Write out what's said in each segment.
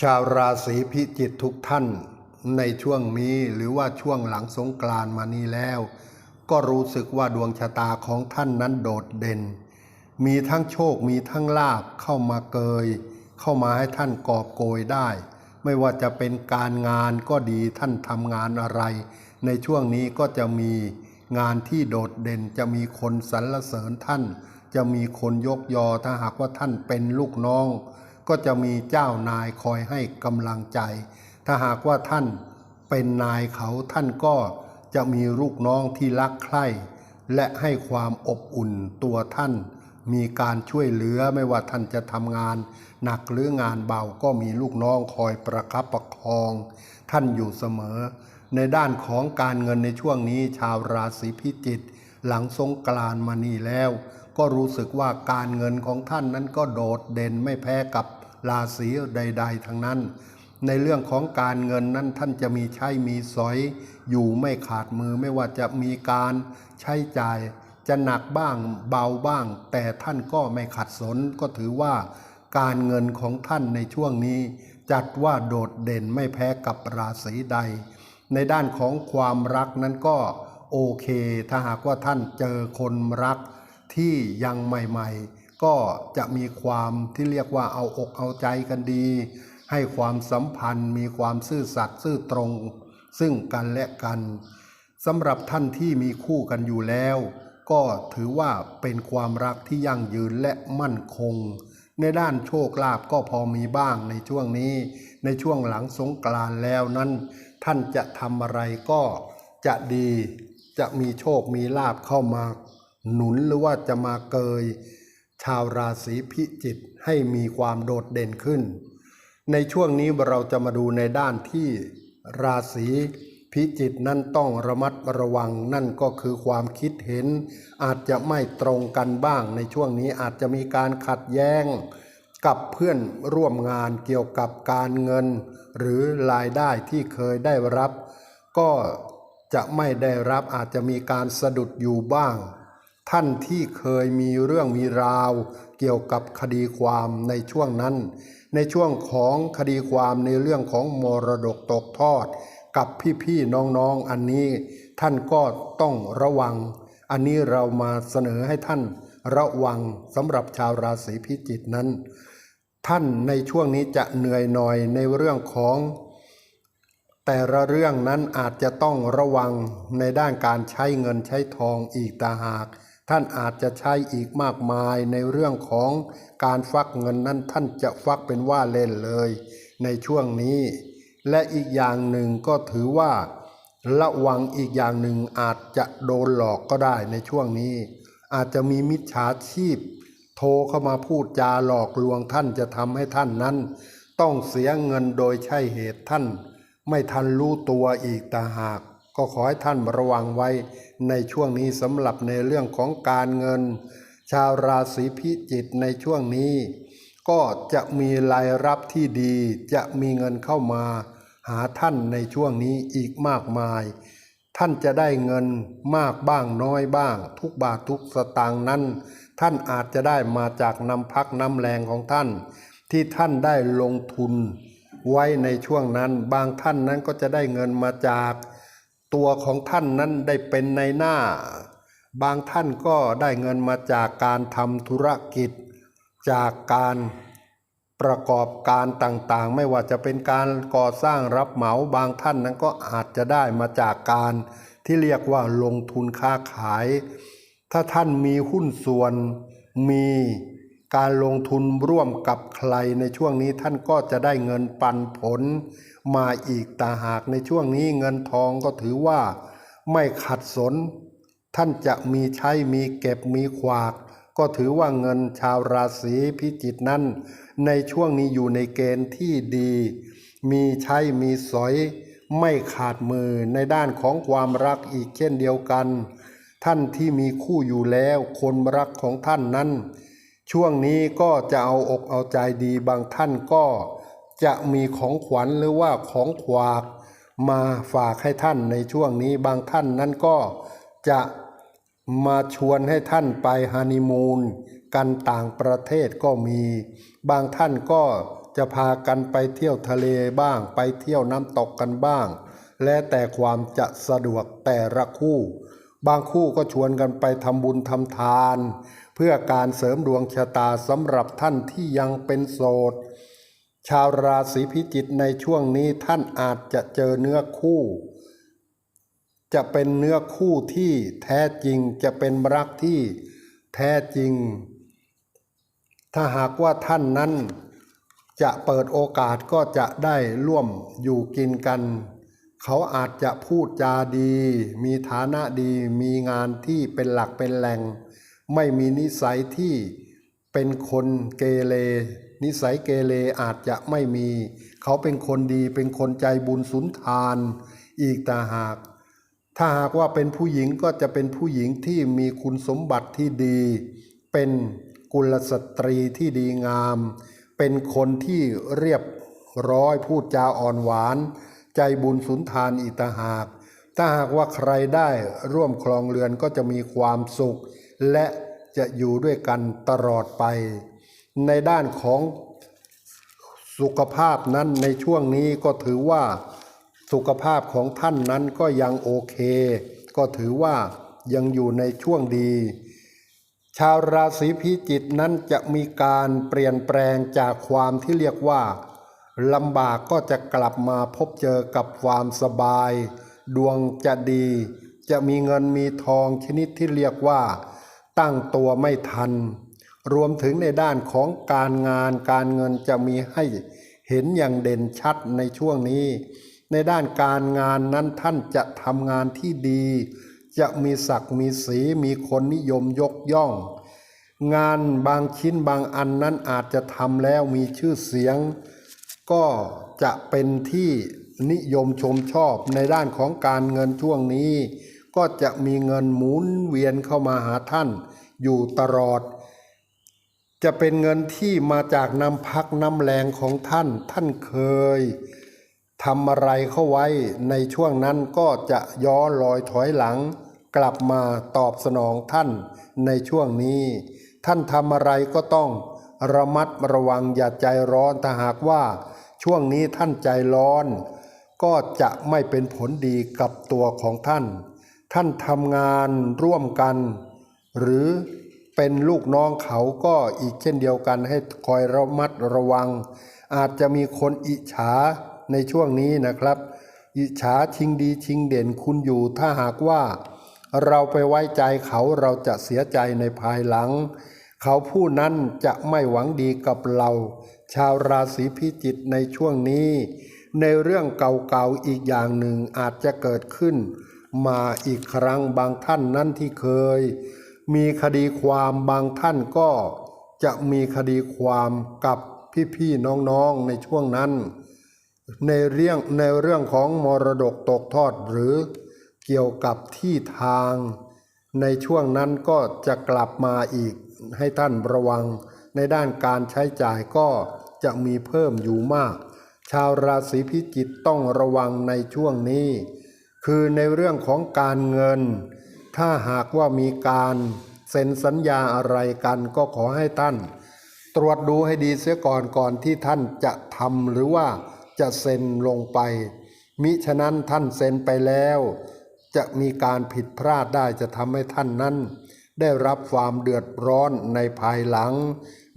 ชาวราศีพิจิกทุกท่าน ในช่วงนี้หรือว่าช่วงหลังสงกรานมานี้แล้ว ก็รู้สึกว่าดวงชะตาของท่านนั้นโดดเด่น มีทั้งโชคมีทั้งลาบเข้ามาเกย เข้ามาให้ท่านกอบโกยได้ ไม่ว่าจะเป็นการงานก็ดีท่านทำงานอะไร ในช่วงนี้ก็จะมีงานที่โดดเด่นจะมีคนสรรเสริญท่าน จะมีคนยกยอถ้าหากว่าท่านเป็นลูกน้อง ก็จะมีเจ้านายคอยให้กำลังใจ ถ้าหากว่าท่านเป็นนายเขาท่านก็จะมีลูกน้องที่รักใคร่และให้ความอบอุ่นตัวท่าน มีการช่วยเหลือไม่ว่าท่านจะทำงาน หนักหรืองานเบาก็มีลูกน้องคอยประคับประคอง ท่านอยู่เสมอ ในด้านของการเงินในช่วงนี้ชาวราศีพิจิกหลังสงกรานมานี่แล้ว ก็รู้สึกว่าการเงินของท่านนั้นก็โดดเด่นไม่แพ้กับราศีใด ๆ ทั้งนั้น ในเรื่องของการเงินนั้นท่านจะมีใช้มีสอย อยู่ไม่ขาดมือไม่ว่าจะมีการใช้จ่าย จะหนักบ้างเบาบ้าง แต่ท่านก็ไม่ขัดสนก็ถือว่าการเงินของท่านในช่วงนี้ จัดว่าโดดเด่นไม่แพ้กับราศีใด ในด้านของความรักนั้นก็โอเค ถ้าหากว่าท่านเจอคนรัก ที่ยังใหม่ๆ ก็จะมีความที่เรียกว่าเอาอกเอาใจกันดี ให้ความสัมพันธ์มีความซื่อสัตย์ซื่อตรง ซึ่งกันและกันสำหรับท่านที่มีคู่กันอยู่แล้ว ก็ถือว่าเป็นความรักที่ยั่งยืนและมั่นคง ในด้านโชคลาภก็พอมีบ้างในช่วงนี้ ในช่วงหลังสงกรานแล้วนั้น ท่านจะทำอะไรก็จะดีจะมีโชคมีลาภเข้ามา หนุนหรือว่าจะมาเกย ชาวราศีพิจิกให้มีความโดดเด่นขึ้น ในช่วงนี้เราจะมาดูในด้านที่ราศีพิจิกนั้นต้องระมัดระวังนั่นก็คือความคิดเห็น อาจจะไม่ตรงกันบ้างในช่วงนี้อาจจะมีการขัดแย้ง กับเพื่อนร่วมงานเกี่ยวกับการเงิน หรือรายได้ที่เคยได้รับ ก็จะไม่ได้รับอาจจะมีการสะดุดอยู่บ้าง ท่านที่เคยมีเรื่องมีราว เกี่ยวกับคดีความในช่วงนั้น ในช่วงของคดีความในเรื่องของมรดกตกทอด กับพี่ๆน้องๆอันนี้ ท่านก็ต้องระวัง อันนี้เรามาเสนอให้ท่านระวังสำหรับชาวราศีพิจิกนั้น ท่านในช่วงนี้จะเหนื่อยหน่อยในเรื่องของแต่ละเรื่องนั้นอาจจะต้องระวังในด้านการใช้เงินใช้ทองอีกต่างหาก ท่านอาจจะใช้อีกมากมายในเรื่องของการฟักเงินนั้นท่านจะฟักเป็นว่าเล่นเลย ในช่วงนี้ และอีกอย่างหนึ่งก็ถือว่า ระวังอีกอย่างหนึ่งอาจจะโดนหลอกก็ได้ในช่วงนี้ อาจจะมีมิจฉาชีพ โทรเข้ามาพูดจาหลอกลวงท่านจะทำให้ท่านนั้น ต้องเสียเงินโดยใช่เหตุท่าน ไม่ทันรู้ตัวอีกต่างหาก ก็ขอให้ท่านระวังไว้ในช่วงนี้สำหรับในเรื่องของการเงิน ชาวราศีพิจิกในช่วงนี้ ก็จะมีรายรับที่ดี จะมีเงินเข้ามา หาท่านในช่วงนี้อีกมากมาย ท่านจะได้เงินมากบ้างน้อยบ้าง ทุกบาททุกสตางค์นั้น ท่านอาจจะได้มาจากน้ำพักน้ำแรงของท่าน ที่ท่านได้ลงทุน ไว้ในช่วงนั้นบางท่านนั้นก็จะได้เงินมาจาก ตัวของท่านนั้นได้เป็นในหน้า บางท่านก็ได้เงินมาจากการทำธุรกิจ จากการประกอบการต่างๆ ไม่ว่าจะเป็นการก่อสร้างรับเหมาบางท่านนั้นก็อาจจะได้มาจากการที่เรียกว่าลงทุนค้าขาย ถ้าท่านมีหุ้นส่วนมี การลงทุนร่วมกับใครในช่วงนี้ท่านก็จะได้เงินปันผลมาอีกต่าหากในช่วงนี้เงินทองก็ถือว่าไม่ขัดสน ท่านจะมีใช้มีเก็บมีขวาก ก็ถือว่าเงินชาวราศีพิจิกนั้น ในช่วงนี้อยู่ในเกณฑ์ที่ดี มีใช้มีสอยไม่ขาดมือในด้านของความรักอีกเช่นเดียวกัน ท่านที่มีคู่อยู่แล้วคนรักของท่านนั้น ช่วงนี้ก็จะเอาอกเอาใจดีบางท่านก็จะมีของขวัญหรือว่าของขวากมาฝากให้ท่านในช่วงนี้บางท่านนั้นก็จะมาชวนให้ท่านไปฮันนีมูนกันต่างประเทศก็มี บางท่านก็จะพากันไปเที่ยวทะเลบ้าง ไปเที่ยวน้ำตกกันบ้าง และแต่ความจะสะดวกแต่ละคู่ บางคู่ก็ชวนกันไปทำบุญทำทาน เพื่อการเสริมดวงชะตาสำหรับท่านที่ยังเป็นโสด ชาวราศีพิจิกในช่วงนี้ท่านอาจจะเจอเนื้อคู่ จะเป็นเนื้อคู่ที่แท้จริงจะเป็นรักที่แท้จริง ถ้าหากว่าท่านนั้นจะเปิดโอกาสก็จะได้ร่วมอยู่กินกัน เขาอาจจะพูดจาดี มีฐานะดี มีงานที่เป็นหลักเป็นแหล่ง ไม่มีนิสัยที่เป็นคนเกเรนิสัยเกเรอาจจะไม่มี เขาเป็นคนดีเป็นคนใจบุญสุนทานอีกต่าหาก ถ้าหากว่าเป็นผู้หญิงก็จะเป็นผู้หญิงที่มีคุณสมบัติที่ดี เป็นกุลสตรีที่ดีงาม เป็นคนที่เรียบร้อยพูดจาอ่อนหวาน ใจบุญสุนทานอีกต่าหาก ถ้าหากว่าใครได้ร่วมครองเรือนก็จะมีความสุข และจะอยู่ด้วยกันตลอดไป ในด้านของสุขภาพนั้นในช่วงนี้ก็ถือว่าสุขภาพของท่านนั้นก็ยังโอเค ก็ถือว่ายังอยู่ในช่วงดี ชาวราศีพิจิกนั้นจะมีการเปลี่ยนแปลงจากความที่เรียกว่าลำบากก็จะกลับมาพบเจอกับความสบาย ดวงจะดี จะมีเงินมีทองชนิดที่เรียกว่า ตั้งตัวไม่ทัน รวมถึงในด้านของการงานการเงินจะมีให้เห็นอย่างเด่นชัดในช่วงนี้ ในด้านการงานนั้นท่านจะทำงานที่ดี จะมีศักดิ์มีสีมีคนนิยมยกย่อง งานบางชิ้นบางอันนั้นอาจจะทำแล้วมีชื่อเสียง ก็จะเป็นที่นิยมชมชอบในด้านของการเงินช่วงนี้ ก็จะมีเงินหมุนเวียนเข้ามาหาท่าน อยู่ตลอด จะเป็นเงินที่มาจากน้ำพักน้ำแรงของท่าน ท่านเคยทำอะไรเข้าไว้ในช่วงนั้นก็จะย้อนลอยถอยหลัง กลับมาตอบสนองท่านในช่วงนี้ ท่านทำอะไรก็ต้องระมัดระวังอย่าใจร้อนถ้าหากว่า ช่วงนี้ท่านใจร้อน ก็จะไม่เป็นผลดีกับตัวของท่าน ท่านทำงานร่วมกัน หรือเป็นลูกน้องเขาก็อีกเช่นเดียวกันให้คอยระมัดระวัง อาจจะมีคนอิจฉาในช่วงนี้นะครับ อิจฉาชิงดีชิงเด่นคุณอยู่ถ้าหากว่า เราไปไว้ใจเขาเราจะเสียใจในภายหลัง เขาผู้นั้นจะไม่หวังดีกับเรา ชาวราศีพิจิกในช่วงนี้ ในเรื่องเก่าๆอีกอย่างหนึ่งอาจจะเกิดขึ้น มาอีกครั้งบางท่านนั้นที่เคย มีคดีความบางท่านก็จะมีคดีความกับพี่ๆน้องๆในช่วงนั้น ในเรื่องในเรื่องของมรดกตกทอดหรือเกี่ยวกับที่ทาง ในช่วงนั้นก็จะกลับมาอีกให้ท่านระวัง ในด้านการใช้จ่ายก็จะมีเพิ่มอยู่มาก ชาวราศีพิจิกต้องระวังในช่วงนี้ คือในเรื่องของการเงิน ถ้าหากว่ามีการเซ็นสัญญาอะไรกันก็ขอให้ท่าน ตรวจดูให้ดีเสียก่อนก่อนที่ท่านจะทำหรือว่าจะเซ็นลงไป มิฉะนั้นท่านเซ็นไปแล้ว จะมีการผิดพลาดได้จะทำให้ท่านนั้น ได้รับความเดือดร้อนในภายหลัง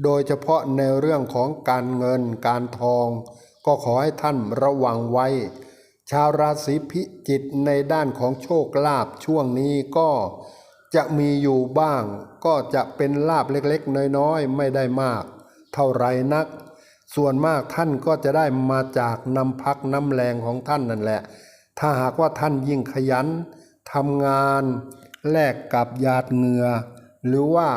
โดยเฉพาะในเรื่องของการเงินการทอง ก็ขอให้ท่านระวังไว้ ชาวราศีพิจิกในด้านของโชคลาภช่วงนี้ก็จะมีอยู่บ้าง ก็จะเป็นลาบเล็กๆ น้อยๆ ไม่ได้มาก เท่าไรนัก ส่วนมากท่านก็จะได้มาจากน้ำพักน้ำแรงของท่านนั่นแหละ ถ้าหากว่าท่านยิ่งขยันทำงาน แลกกับหยาดเหงื่อหรือว่า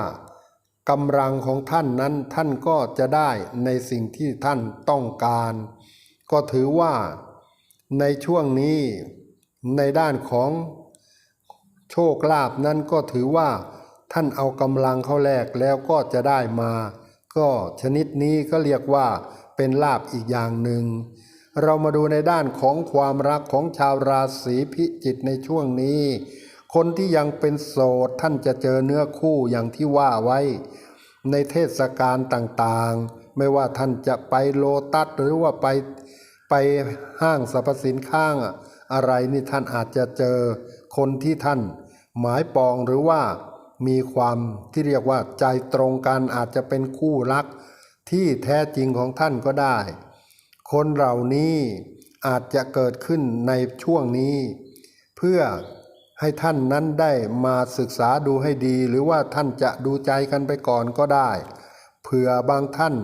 กำลังของท่านนั้นท่านก็จะได้ในสิ่งที่ท่านต้องการ ก็ถือว่า ในช่วงนี้ในด้านของโชคลาภนั้นก็ถือว่าท่านเอากำลังเข้าแลกแล้วก็จะได้มา ก็ชนิดนี้ก็เรียกว่าเป็นลาบอีกอย่างหนึ่ง เรามาดูในด้านของความรักของชาวราศีพิจิกในช่วงนี้ คนที่ยังเป็นโสดท่านจะเจอเนื้อคู่อย่างที่ว่าไว้ ในเทศกาลต่างๆ ไม่ว่าท่านจะไปโลตัสหรือว่าไป ไปห้างสรรพสินค้าอะอะไรนี่ท่านอาจจะเจอคนที่ท่านหมายปองหรือว่ามีความที่เรียกว่าใจตรงกันอาจจะเป็นคู่รักที่แท้จริงของท่านก็ได้ คนเหล่านี้อาจจะเกิดขึ้นในช่วงนี้ เพื่อให้ท่านนั้นได้มาศึกษาดูให้ดี หรือว่าท่านจะดูใจกันไปก่อนก็ได้ เผื่อบางท่าน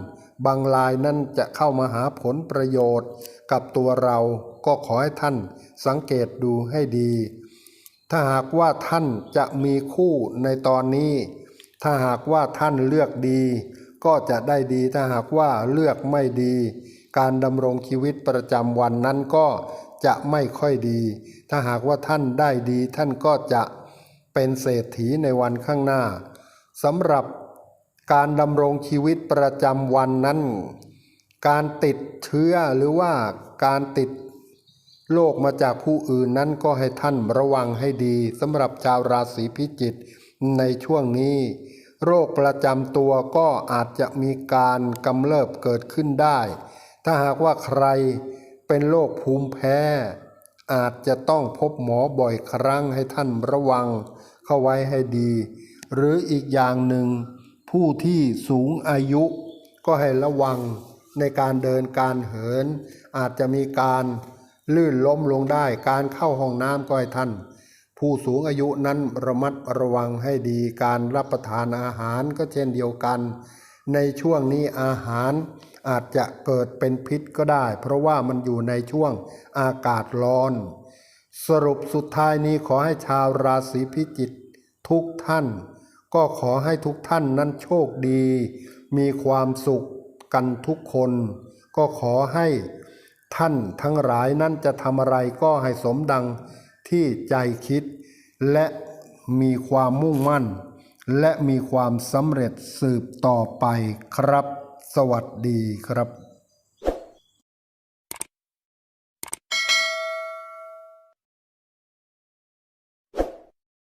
บางรายนั้นจะเข้ามาหาผลประโยชน์ กับตัวเราก็ขอให้ท่านสังเกตดูให้ดี ถ้าหากว่าท่านจะมีคู่ในตอนนี้ ถ้าหากว่าท่านเลือกดี ก็จะได้ดีถ้าหากว่าเลือกไม่ดี การดำรงชีวิตประจำวันนั้นก็จะไม่ค่อยดี ถ้าหากว่าท่านได้ดี ท่านก็จะเป็นเศรษฐีในวันข้างหน้าสำหรับการดำรงชีวิตประจำวันนั้น การติดเชื้อหรือว่าการติดโรคมาจากผู้อื่นนั้นก็ให้ท่านระวังให้ดีสำหรับชาวราศีพิจิกในช่วงนี้ โรคประจำตัวก็อาจจะมีการกำเริบเกิดขึ้นได้ ถ้าหากว่าใครเป็นโรคภูมิแพ้ อาจจะต้องพบหมอบ่อยครั้งให้ท่านระวังเข้าไว้ให้ดี หรืออีกอย่างหนึ่ง ผู้ที่สูงอายุก็ให้ระวัง ในการเดินการเหิน อาจจะมีการลื่นล้มลงได้ การเข้าห้องน้ำก็ให้ท่าน ผู้สูงอายุนั้นระมัดระวังให้ดีการรับประทานอาหารก็เช่นเดียวกัน ในช่วงนี้อาหารอาจจะเกิดเป็นพิษก็ได้ เพราะว่ามันอยู่ในช่วงอากาศร้อน สรุปสุดท้ายนี้ขอให้ชาวราศีพิจิกทุกท่าน ก็ขอให้ทุกท่านนั้นโชคดี มีความสุข กันทุกคน ก็ขอให้ท่านทั้งหลายนั้นจะทำอะไรก็ให้สมดังที่ใจคิด และมีความมุ่งมั่น และมีความสำเร็จสืบต่อไปครับ สวัสดีครับ